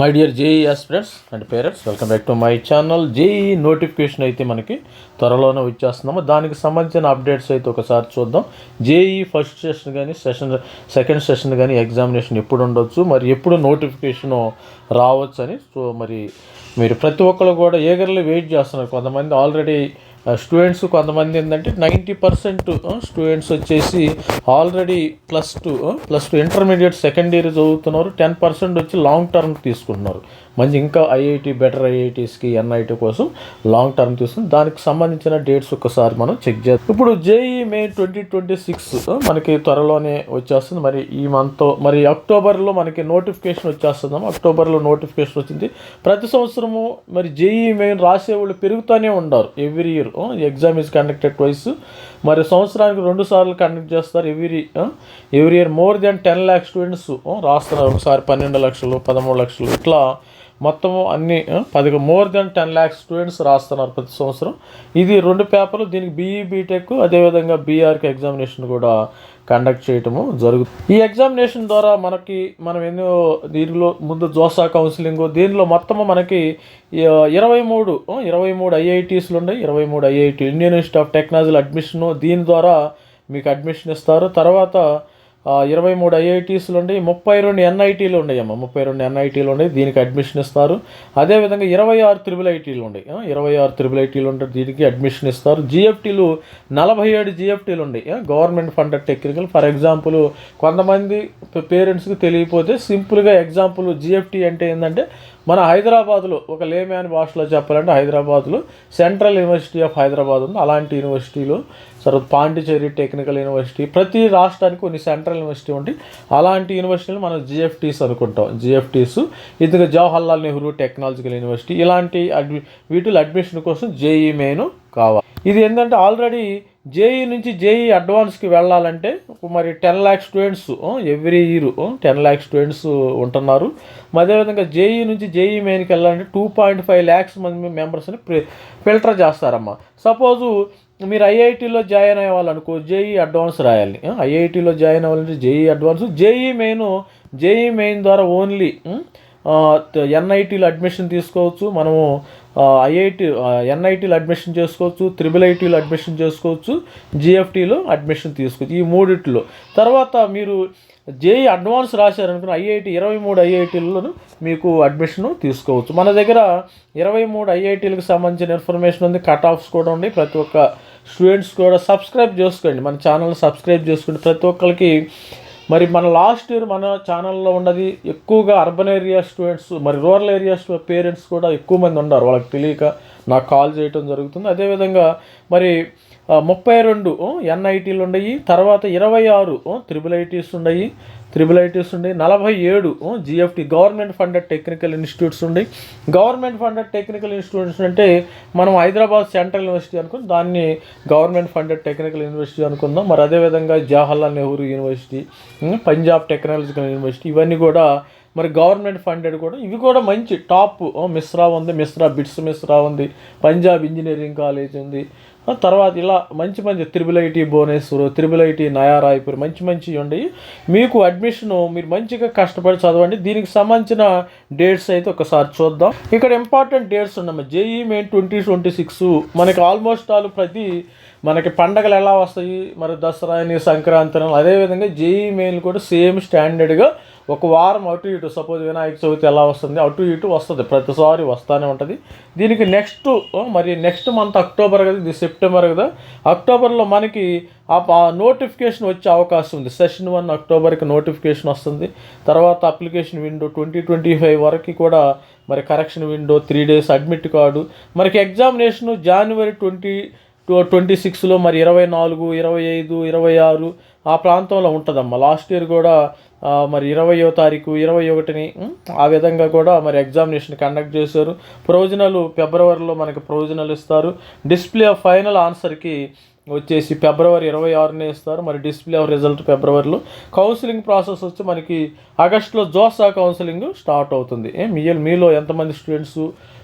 My dear JEE aspirants and parents welcome back to my channel JEE notification అయితే మనకి త్వరలోనే వచ్చేస్తున్నాము. దానికి సంబంధించిన అప్డేట్స్ అయితే ఒకసారి చూద్దాం. జేఈ ఫస్ట్ సెషన్ కానీ సెషన్ సెకండ్ సెషన్ కానీ ఎగ్జామినేషన్ ఎప్పుడు ఉండొచ్చు మరి ఎప్పుడు నోటిఫికేషన్ రావచ్చు అని సో మరి మీరు ప్రతి ఒక్కరు కూడా ఏగర్లు వెయిట్ చేస్తున్నారు. కొంతమంది ఆల్రెడీ స్టూడెంట్స్ కొంతమంది ఏంటంటే నైంటీ పర్సెంట్ స్టూడెంట్స్ వచ్చేసి already plus two plus two intermediate second year చదువుతున్నారు టెన్ పర్సెంట్ వచ్చి లాంగ్ టర్మ్ తీసుకుంటున్నారు. మంచి ఇంకా ఐఐటి బెటర్ ఐఐటీస్కి ఎన్ఐటి కోసం లాంగ్ టర్మ్ తీసుకుని దానికి సంబంధించిన డేట్స్ ఒకసారి మనం చెక్ చేద్దాం. ఇప్పుడు JEE May twenty twenty six మనకి త్వరలోనే వచ్చేస్తుంది. మరి ఈ మంత్ మరి అక్టోబర్లో మనకి నోటిఫికేషన్ వచ్చేస్తుందాం అక్టోబర్లో నోటిఫికేషన్ వచ్చింది. ప్రతి సంవత్సరము మరి జేఈ మెయిన్ రాసేవాళ్ళు పెరుగుతూనే ఉండరు every year. Exam is conducted twice మరి సంవత్సరానికి రెండు సార్లు కండక్ట్ చేస్తారు every every year. More than ten lakh students రాస్తున్నారు ఒకసారి పన్నెండు లక్షలు పదమూడు లక్షలు ఇట్లా మొత్తము అన్ని పది more than ten lakhs students రాస్తున్నారు ప్రతి సంవత్సరం. ఇది రెండు పేపర్లు దీనికి బీఈ బీటెక్ అదేవిధంగా బీఆర్కి ఎగ్జామినేషన్ కూడా కండక్ట్ చేయటము జరుగుతుంది ఈ ఎగ్జామినేషన్ ద్వారా మనకి మనం ఎన్నో దీనిలో ముందు జోసా కౌన్సిలింగ్ దీనిలో మొత్తము మనకి ఇరవై మూడు ఇరవై మూడు ఐఐటీస్లు ఉన్నాయి ఇరవై మూడు ఐఐటీ ఇండియన్ ఇన్స్టిట్యూట్ ఆఫ్ టెక్నాలజీలో అడ్మిషను దీని ద్వారా మీకు అడ్మిషన్ ఇస్తారు. తర్వాత ఇరవై మూడు ఐఐటీస్లు ఉన్నాయి ముప్పై రెండు ఎన్ఐటీలు ఉన్నాయమ్మ ముప్పై రెండు ఎన్ఐటీలు ఉన్నాయి దీనికి అడ్మిషన్ ఇస్తారు. అదేవిధంగా ఇరవై ఆరు త్రిబుల్ ఐటీలు ఉన్నాయి ఇరవై ఆరు త్రిబుల్ ఐటీలు ఉంటాయి దీనికి అడ్మిషన్ ఇస్తారు. జిఎఫ్టీలు నలభై ఏడు జిఎఫ్టీలు ఉన్నాయి government funded technical for example కొంతమంది పేరెంట్స్కి తెలియకపోతే సింపుల్గా ఎగ్జాంపుల్ జిఎఫ్టీ అంటే ఏంటంటే మన హైదరాబాద్లో ఒక లేమ్యాన్ భాషలో చెప్పాలంటే హైదరాబాద్లో సెంట్రల్ యూనివర్సిటీ ఆఫ్ హైదరాబాద్ ఉంది. అలాంటి యూనివర్సిటీలు తర్వాత పాండిచేరి టెక్నికల్ యూనివర్సిటీ ప్రతి రాష్ట్రానికి కొన్ని సెంట్రల్ యూనివర్సిటీ ఉంటాయి అలాంటి యూనివర్సిటీలు మనం జిఎఫ్టీస్ అనుకుంటాం. జిఎఫ్టీస్ ఇందుకు జవహర్లాల్ నెహ్రూ టెక్నాలజికల్ యూనివర్సిటీ ఇలాంటి అడ్మి వీటిలో అడ్మిషన్ కోసం జేఈ మెయిన్ కావాలి. ఇది ఏంటంటే ఆల్రెడీ జేఈ నుంచి జేఈ అడ్వాన్స్కి వెళ్ళాలంటే మరి ten lakh students every year ten lakh students ఉంటున్నారు. అదేవిధంగా జేఈ నుంచి జేఈ మెయిన్కి వెళ్ళాలంటే టూ పాయింట్ ఫైవ్ ల్యాక్స్ మంది మెంబర్స్ని ఫిల్టర్ చేస్తారమ్మా. సపోజు మీరు ఐఐటీలో జాయిన్ అయ్యేవాళ్ళనుకో జేఈ అడ్వాన్స్ రాయాలి. ఐఐటీలో జాయిన్ అవ్వాలంటే JEE advance. JEE main JEE main ద్వారా ఓన్లీ ఎన్ఐటీలో అడ్మిషన్ తీసుకోవచ్చు. మనము ఐఐటి ఎన్ఐటీలో అడ్మిషన్ చేసుకోవచ్చు త్రిబుల్ ఐటీలో అడ్మిషన్ చేసుకోవచ్చు జిఎఫ్టీలో అడ్మిషన్ తీసుకోవచ్చు. ఈ మూడిట్లో. తర్వాత మీరు జేఈ అడ్వాన్స్ రాశారనుకున్న ఐఐటి ఇరవై మూడు ఐఐటీలను మీకు అడ్మిషన్ తీసుకోవచ్చు. మన దగ్గర ఇరవై మూడు ఐఐటీలకు సంబంధించిన ఇన్ఫర్మేషన్ ఉంది కట్ ఆఫ్స్ కూడా ఉన్నాయి. ప్రతి ఒక్క స్టూడెంట్స్ కూడా సబ్స్క్రైబ్ చేసుకోండి. మన ఛానల్ సబ్స్క్రైబ్ చేసుకోండి. ప్రతి ఒక్కరికి మరి మన లాస్ట్ ఇయర్ మన ఛానల్లో ఉన్నది ఎక్కువగా అర్బన్ ఏరియా స్టూడెంట్స్ మరి రూరల్ ఏరియా పేరెంట్స్ కూడా ఎక్కువ మంది ఉన్నారు. వాళ్ళకి తెలియక నాకు కాల్ చేయటం జరుగుతుంది. అదేవిధంగా మరి ముప్పై రెండు ఎన్ఐటీలు ఉన్నాయి తర్వాత ఇరవై ఆరు త్రిబుల్ ఐటీస్ ఉన్నాయి త్రిబుల్ ఐటీస్ ఉన్నాయి నలభై ఏడు GFT government funded technical institutes ఉన్నాయి గవర్నమెంట్ ఫండెడ్ టెక్నికల్ ఇన్స్టిట్యూట్స్ అంటే మనం హైదరాబాద్ సెంట్రల్ యూనివర్సిటీ అనుకుని దాన్ని గవర్నమెంట్ ఫండెడ్ టెక్నికల్ యూనివర్సిటీ అనుకుందాం. మరి అదేవిధంగా Jawaharlal Nehru university Punjab technological university ఇవన్నీ కూడా మరి గవర్నమెంట్ ఫండెడ్ కూడా ఇవి కూడా మంచి టాప్ మిశ్రా ఉంది మిశ్రా బిట్స్ మిశ్రా ఉంది పంజాబ్ ఇంజనీరింగ్ కాలేజ్ ఉంది. తర్వాత ఇలా మంచి మంచి triple IT Bhubaneswar triple IT Naya Raipur మంచి మంచి ఉండయి మీకు అడ్మిషన్ మీరు మంచిగా కష్టపడి చదవండి. దీనికి సంబంధించిన డేట్స్ అయితే ఒకసారి చూద్దాం. ఇక్కడ ఇంపార్టెంట్ డేట్స్ ఉన్నాము JEE main twenty twenty six మనకి ఆల్మోస్ట్ ఆల్ ప్రతి మనకి పండగలు ఎలా వస్తాయి? మరి దసరా అని సంక్రాంతి అదేవిధంగా జేఈ మెయిన్ కూడా సేమ్ స్టాండర్డ్గా ఒక వారం అటు ఇటు సపోజ్ వినాయక చవితి ఎలా వస్తుంది అటు ఇటు వస్తుంది ప్రతిసారి వస్తూనే ఉంటుంది. దీనికి నెక్స్ట్ మరి నెక్స్ట్ మంత్ అక్టోబర్ కదా ఇది సెప్టెంబర్ కదా. అక్టోబర్లో మనకి ఆ నోటిఫికేషన్ వచ్చే అవకాశం ఉంది. సెషన్ వన్ అక్టోబర్కి నోటిఫికేషన్ వస్తుంది. తర్వాత application window twenty twenty five వరకు కూడా మరి correction window three days admit card మనకి ఎగ్జామినేషన్ జనవరి ట్వంటీ ట్వంటీ సిక్స్లో మరి ఇరవై నాలుగు ఇరవై ఐదు ఇరవై ఆరు ఆ ప్రాంతంలో ఉంటుందమ్మా. లాస్ట్ ఇయర్ కూడా మరి ఇరవయో తారీఖు ఇరవై ఒకటిని ఆ విధంగా కూడా మరి ఎగ్జామినేషన్ కండక్ట్ చేశారు. ప్రొవిజనల్ ఫిబ్రవరిలో మనకి ప్రొవిజనల్ ఇస్తారు. డిస్ప్లే ఆఫ్ ఫైనల్ ఆన్సర్కి వచ్చేసి ఫిబ్రవరి ఇరవై ఆరునే ఇస్తారు. మరి డిస్ప్లే ఆఫ్ రిజల్ట్ ఫిబ్రవరిలో. కౌన్సిలింగ్ ప్రాసెస్ వచ్చి మనకి ఆగస్టులో జోసా కౌన్సిలింగ్ స్టార్ట్ అవుతుంది. మీ మీలో ఎంతమంది స్టూడెంట్స్?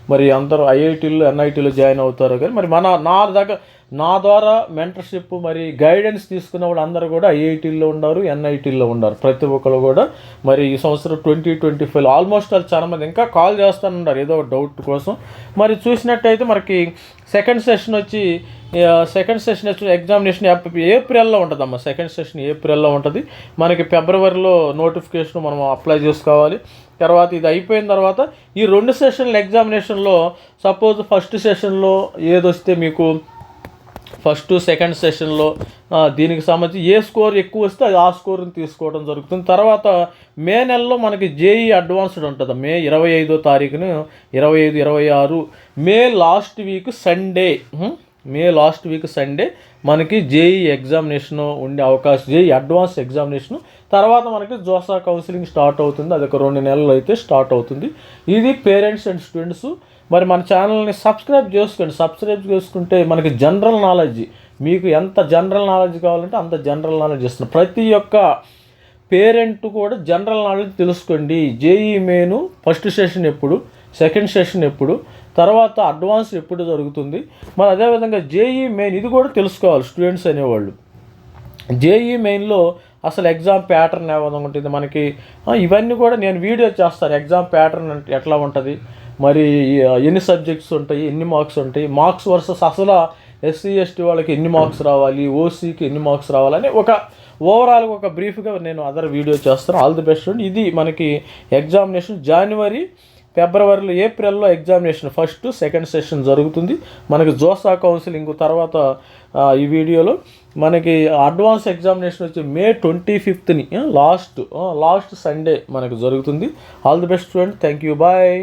మరి అందరూ ఐఐటీలు ఎన్ఐటీలో జాయిన్ అవుతారు కానీ మరి మన నా దగ్గర నా ద్వారా మెంటర్షిప్ మరి గైడెన్స్ తీసుకున్న వాళ్ళు అందరూ కూడా ఐఐటీల్లో ఉన్నారు ఎన్ఐటీల్లో ఉన్నారు. ప్రతి ఒక్కరు కూడా మరి ఈ సంవత్సరం ట్వంటీ ట్వంటీ ఫైవ్ ఆల్మోస్ట్ వాళ్ళు చాలా మంది ఇంకా కాల్ చేస్తానున్నారు ఏదో ఒక డౌట్ కోసం. మరి చూసినట్టయితే మనకి సెకండ్ సెషన్ వచ్చి సెకండ్ సెషన్ ఎగ్జామినేషన్ ఏప్రిల్లో ఉంటుందమ్మా. సెకండ్ సెషన్ ఏప్రిల్లో ఉంటుంది. మనకి ఫిబ్రవరిలో నోటిఫికేషన్ మనం అప్లై చేసుకోవాలి. తర్వాత ఇది అయిపోయిన తర్వాత ఈ రెండు సెషన్ల ఎగ్జామినేషన్లో సపోజ్ ఫస్ట్ సెషన్లో ఏదొస్తే మీకు ఫస్ట్ సెకండ్ సెషన్లో దీనికి సంబంధించి ఏ స్కోర్ ఎక్కువ వస్తే అది ఆ స్కోర్ని తీసుకోవడం జరుగుతుంది. తర్వాత మే నెలలో మనకి జేఈ అడ్వాన్స్డ్ ఉంటుంది. మే ఇరవై ఐదో తారీఖున ఇరవై ఐదు ఇరవై ఆరు May last week Sunday May last week Sunday మనకి జేఈ ఎగ్జామినేషన్ ఉండే అవకాశం జేఈ అడ్వాన్స్ ఎగ్జామినేషన్. తర్వాత మనకి జోసా కౌన్సిలింగ్ స్టార్ట్ అవుతుంది. అది ఒక రెండు నెలలు అయితే స్టార్ట్ అవుతుంది. ఇది పేరెంట్స్ అండ్ స్టూడెంట్స్. మరి మన ఛానల్ని సబ్స్క్రైబ్ చేసుకోండి. సబ్స్క్రైబ్ చేసుకుంటే మనకి జనరల్ నాలెడ్జ్. మీకు ఎంత జనరల్ నాలెడ్జ్ కావాలంటే అంత జనరల్ నాలెడ్జ్ ఇస్తున్నాం ప్రతి ఒక్క పేరెంట్ కూడా జనరల్ నాలెడ్జ్ తెలుసుకోండి. జేఈ మెయిన్ ఫస్ట్ సెషన్ ఎప్పుడు సెకండ్ సెషన్ ఎప్పుడు. తర్వాత అడ్వాన్స్ ఎప్పుడు జరుగుతుంది? మరి అదేవిధంగా జేఈ మెయిన్ ఇది కూడా తెలుసుకోవాలి స్టూడెంట్స్ అనేవాళ్ళు. జేఈ మెయిన్లో అసలు ఎగ్జామ్ ప్యాటర్న్ ఏ విధంగా ఉంటుంది? మనకి ఇవన్నీ కూడా నేను వీడియో చేస్తాను. ఎగ్జామ్ ప్యాటర్న్ అంటే ఎట్లా ఉంటుంది? మరి ఎన్ని సబ్జెక్ట్స్ ఉంటాయి? ఎన్ని మార్క్స్ ఉంటాయి? మార్క్స్ వర్సెస్ అసలు ఎస్సీ ఎస్టీ వాళ్ళకి ఎన్ని మార్క్స్ రావాలి? ఓసీకి ఎన్ని మార్క్స్ రావాలని ఒక ఓవరాల్గా ఒక బ్రీఫ్గా నేను అదర్ వీడియో చేస్తాను. ఆల్ ది బెస్ట్ ఇది మనకి ఎగ్జామినేషన్ జనవరి ఫిబ్రవరిలో ఏప్రిల్లో ఎగ్జామినేషన్ ఫస్ట్ సెకండ్ సెషన్ జరుగుతుంది. మనకి జోసా కౌన్సిలింగ్ తర్వాత ఈ వీడియోలో మనకి అడ్వాన్స్ ఎగ్జామినేషన్ వచ్చి మే ట్వంటీ ఫిఫ్త్ని లాస్ట్ లాస్ట్ సండే మనకు జరుగుతుంది. All the best student thank you bye.